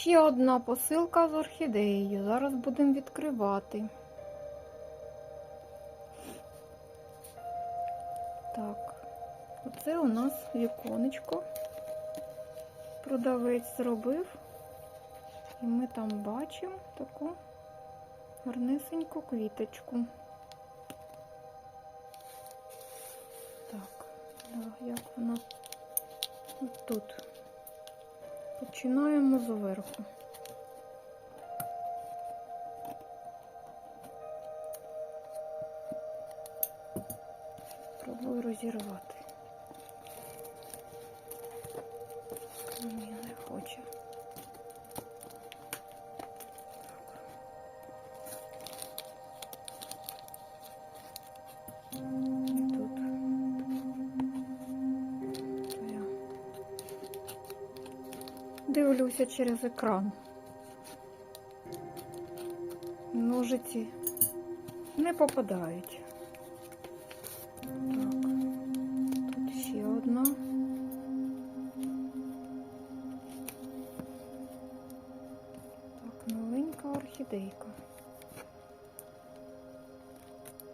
Ще одна посилка з орхідеєю. Зараз будемо відкривати. Так, оце у нас віконечко. Продавець зробив. І ми там бачимо таку гарнесеньку квіточку. Так, як вона тут. Починаємо зверху. Пробую розірвати. Через екран. Ножиці не попадають. Так, тут ще одна. Так, новенька орхідейка.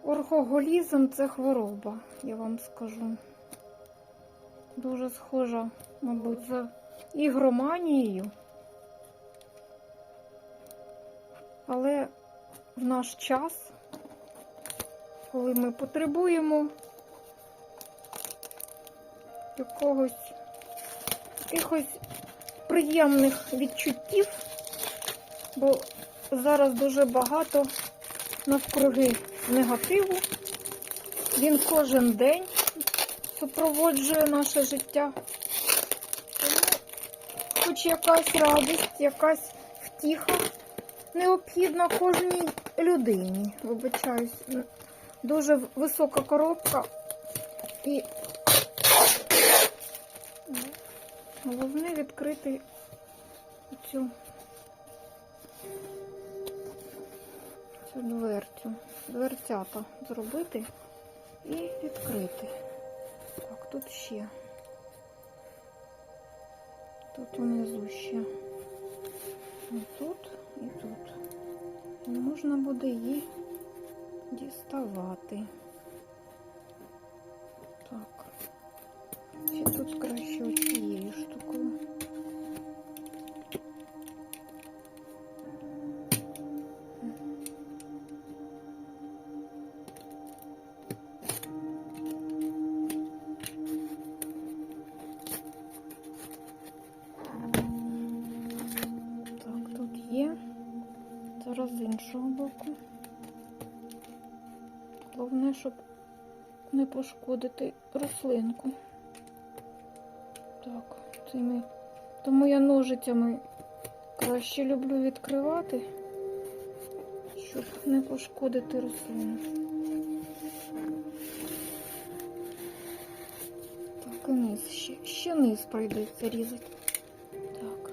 Орхоголізм це хвороба, я вам скажу. Дуже схожа, мабуть, за ігроманією. Але в наш час, коли ми потребуємо якогось якихось приємних відчуттів, бо зараз дуже багато навкруги негативу. Він кожен день супроводжує наше життя. Тому хоч якась радість, якась втіха необхідна кожній людині. Вибачаюсь, дуже висока коробка і головне відкрити цю, цю дверцю, дверцята зробити і відкрити. Так, тут ще. Тут унизу ще. Тут. Можна буде її діставати. Пошкодити рослинку. Так, цими. Тому я ножицями краще люблю відкривати, щоб не пошкодити рослину. Так, і низ ще. Ще низ прийдеться різати. Так.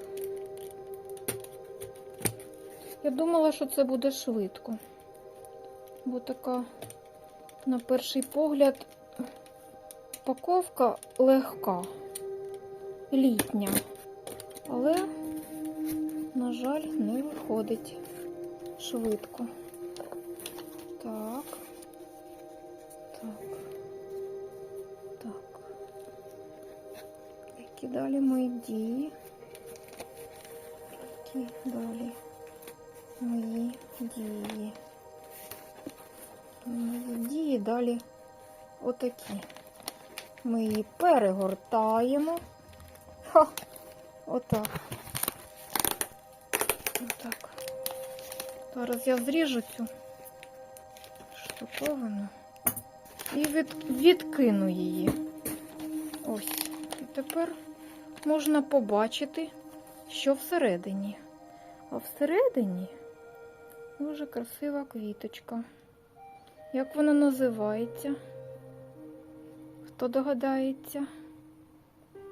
Я думала, що це буде швидко. Бо така, на перший погляд, упаковка легка, літня. Але, на жаль, не виходить швидко. Так. Так. Так. Які далі мої дії? Які далі? мої дії. Мої дії далі отакі. Ми її перегортаємо. Ха! Отак. Отак. Зараз я зріжу цю штуковину і від, відкину її. Ось. І тепер можна побачити, що всередині. А всередині дуже красива квіточка. Як вона називається? Хто догадається?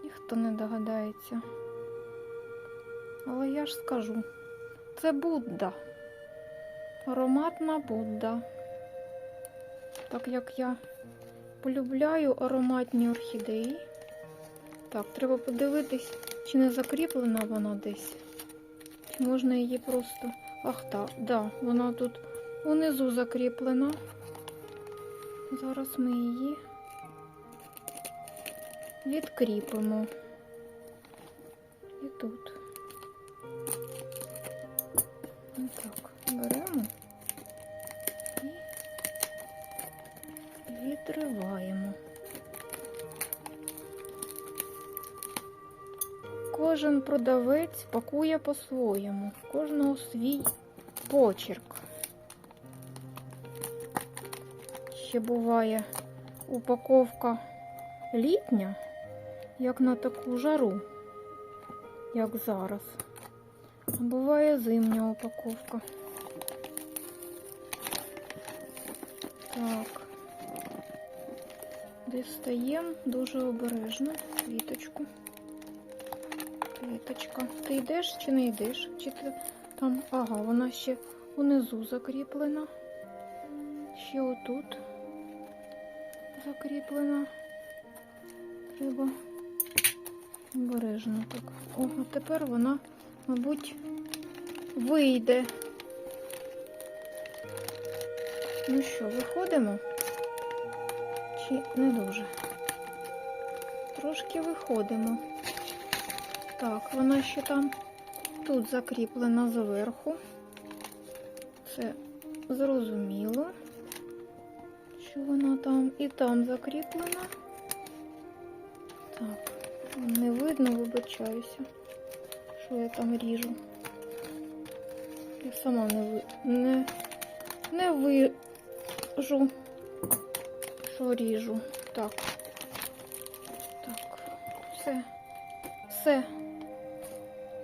Ніхто не догадається. Але я ж скажу, це Будда. Ароматна Будда. Так як я полюбляю ароматні орхідеї. Так, треба подивитись, чи не закріплена вона десь. Чи можна її просто. Ах так, да, вона тут унизу закріплена. Зараз ми її відкріпимо. І тут. Так, беремо і відриваємо. Кожен продавець пакує по-своєму, кожного свій почерк. Ще буває упаковка літня, як на таку жару, як зараз. Буває зимня упаковка. Так. Дістаємо дуже обережно квіточку. Квіточка. Ти йдеш чи не йдеш? Чи ти там? Ага, вона ще унизу закріплена. Ще отут закріплена. Треба обережно так. О, а тепер вона, мабуть, вийде. Ну що, виходимо? Чи не дуже? Трошки виходимо. Так, вона ще там тут закріплена зверху. Це зрозуміло, що вона там і там закріплена. Так, не видно, вибачаюся, що я там ріжу. Я сама не ви... не, не вижу, що ріжу. Так. Так, все. Все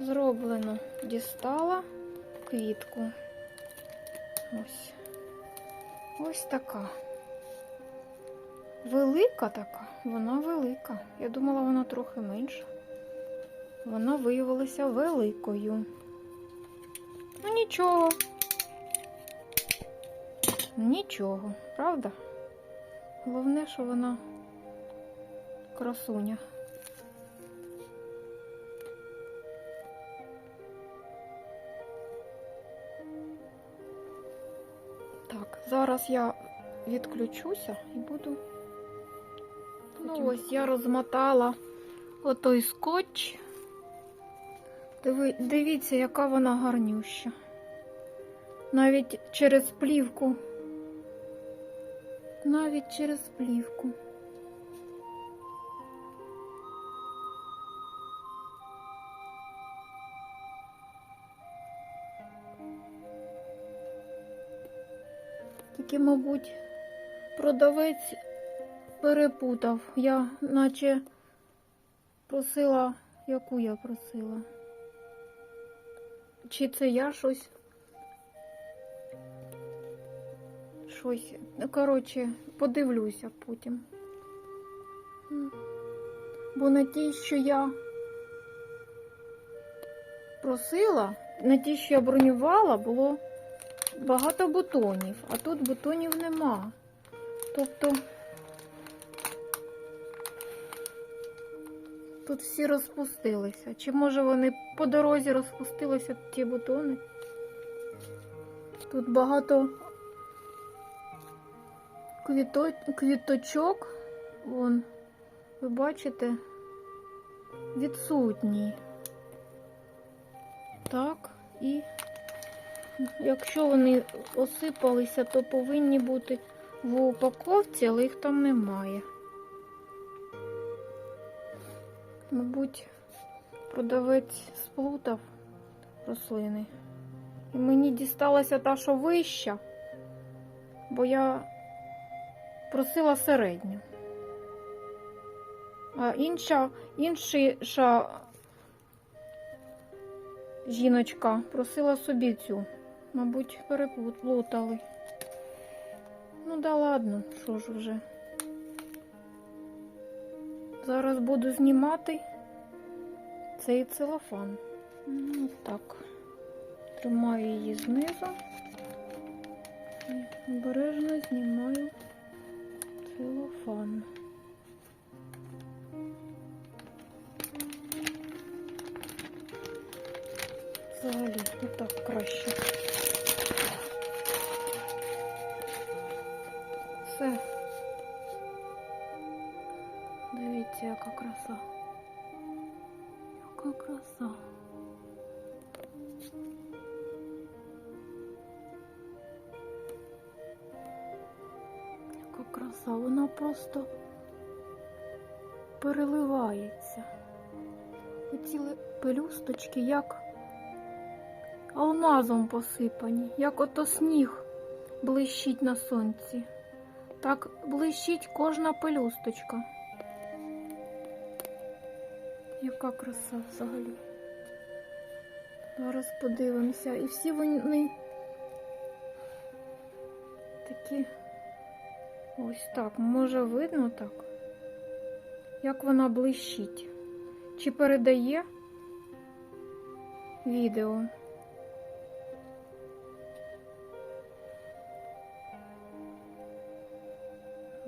зроблено. Дістала квітку. Ось. Ось така. Велика така, вона велика. Я думала, вона трохи менша. Вона виявилася великою. Ну нічого. Нічого, правда? Головне, що вона красуня. Так, зараз я відключуся і буду. Ну, ось я розмотала отой скотч. Диви, дивіться, яка вона гарнюща. Навіть через плівку. Навіть через плівку. Тільки, мабуть, продавець перепутав. Я наче просила, яку я просила. Чи це я щось? Щось. Коротше, подивлюся потім. Бо на ті, що я просила, на ті, що я бронювала, було багато бутонів, а тут бутонів нема. Тобто тут всі розпустилися. Чи може вони по дорозі розпустилися ті бутони? Тут багато квіто... квіточок, вон, ви бачите, відсутні. Так, і Якщо вони осипалися, то повинні бути в упаковці, але їх там немає. Мабуть, продавець сплутав рослини. І мені дісталася та, що вища, бо я просила середню. А інша, інша жіночка просила собі цю. Мабуть, переплутали. Ну да ладно, що ж вже. Зараз буду знімати цей целофан. Ну, так. Тримаю її знизу і обережно знімаю целофан. взагалі не так краще. Дивіться, яка краса. Яка краса. Яка краса, вона просто переливається. Оці пелюсточки як алмазом посипані, як ото сніг блищить на сонці. Так блищить кожна пелюсточка. Яка краса взагалі. Зараз подивимося. І всі вони такі ось так. Може видно так? Як вона блищить? Чи передає відео?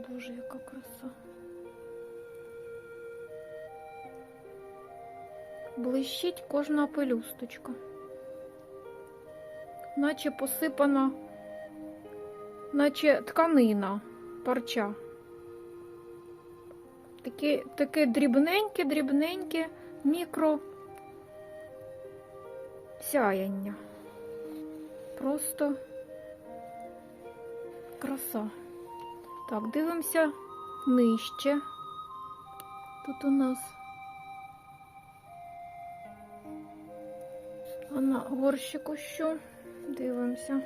Дуже яка краса. Блищить кожна пелюсточка. Наче посипана, наче тканина, парча. Таке, таке дрібненьке, дрібненьке мікро сяяння. Просто краса. Так, дивимося нижче. Тут у нас на горщику що? Дивимося.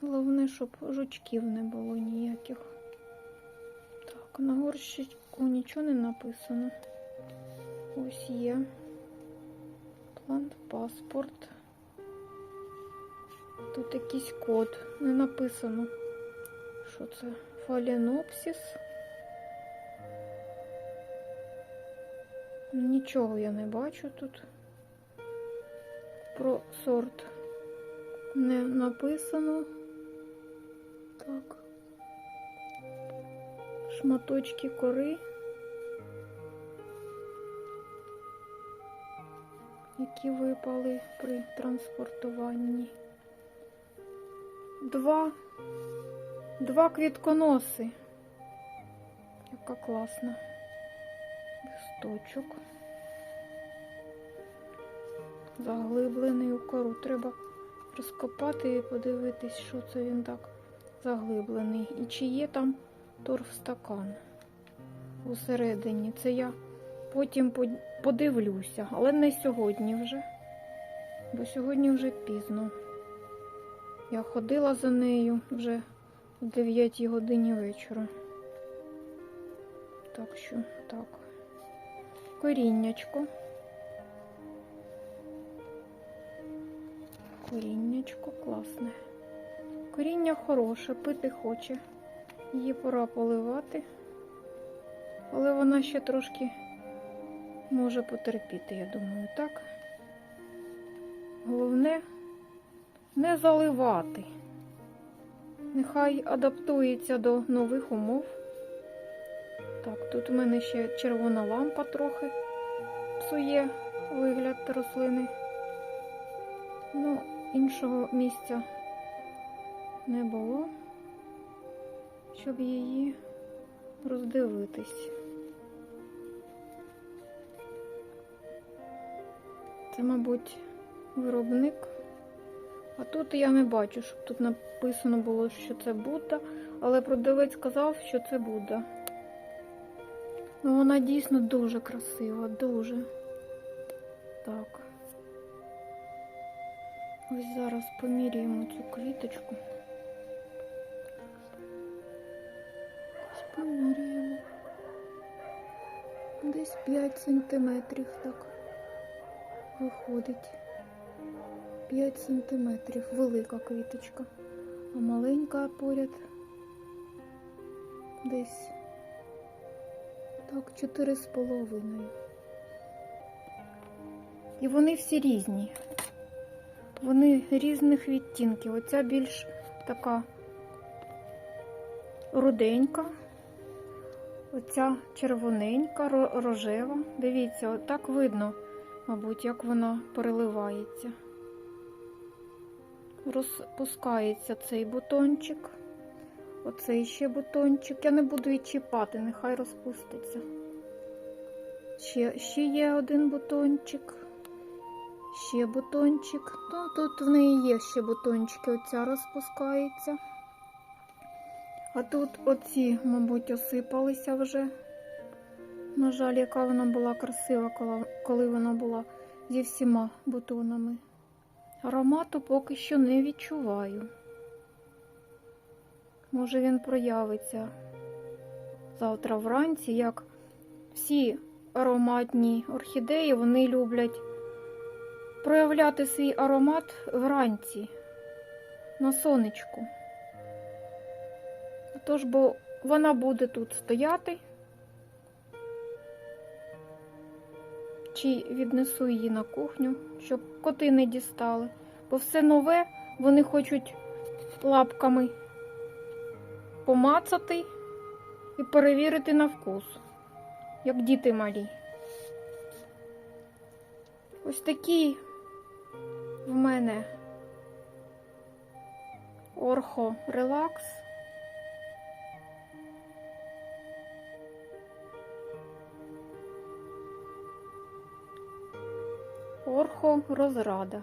Головне, щоб жучків не було ніяких. Так, на горщику нічого не написано. Ось є. План паспорт. Тут якийсь код. Не написано. Що це? Фаленопсис. Нічого я не бачу тут. Про сорт не написано. Так. Шматочки кори. Які випали при транспортуванні. Два, два квітконоси. Яка класна. Листочок. Заглиблений у кору. Треба розкопати і подивитись, що це він так заглиблений. І чи є там торфстакан усередині. Це я потім подивлюся, але не сьогодні вже, бо сьогодні вже пізно. Я ходила за нею вже о 9 годині вечора. Так що, так. Коріннячко. Коріннячко класне. Коріння хороше, пити хоче. Її пора поливати. Але вона ще трошки може потерпіти, я думаю, так. Головне не заливати. Нехай адаптується до нових умов. Так, тут у мене ще червона лампа трохи псує вигляд рослини. Ну, іншого місця не було, щоб її роздивитись. Це, мабуть, виробник. А тут я не бачу, щоб тут написано було, що це Будда, але продавець сказав, що це Будда. Ну, вона дійсно дуже красива, дуже. Так. Ось зараз поміряємо цю квіточку. Ось поміряємо. Десь 5 сантиметрів так виходить. 5 сантиметрів. Велика квіточка. А маленька поряд десь Так, чотири з половиною. І вони всі різні. Вони різних відтінків. Оця більш така руденька, Оця червоненька, рожева. Дивіться, так видно, мабуть, як вона переливається. Розпускається цей бутончик. Оцей ще бутончик. Я не буду її чіпати, нехай розпуститься. Ще, ще є один бутончик. Ще бутончик. Ну, тут в неї є ще бутончики. Оця розпускається. А тут оці, мабуть, осипалися вже. На жаль, яка вона була красива, коли вона була зі всіма бутонами. Аромату поки що не відчуваю. Може він проявиться завтра вранці, як всі ароматні орхідеї, вони люблять проявляти свій аромат вранці на сонечку. Тож, бо вона буде тут стояти. Чи віднесу її на кухню, щоб коти не дістали. Бо все нове вони хочуть лапками помацати і перевірити на вкус, як діти малі. Ось такі в мене орхо релакс. Орхо розрада.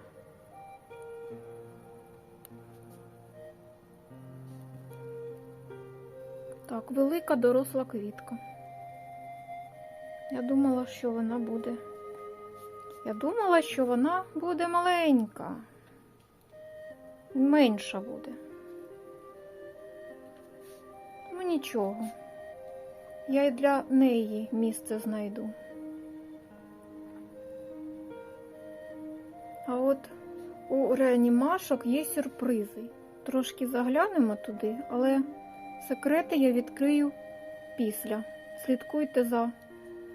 Так, велика доросла квітка. Я думала, що вона буде. Я думала, що вона буде маленька. Менша буде. Ну нічого. Я і для неї місце знайду. А от у реанімашок є сюрпризи. Трошки заглянемо туди, але секрети я відкрию після. Слідкуйте за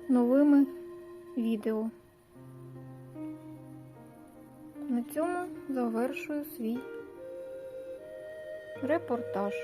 новими відео. На цьому завершую свій репортаж.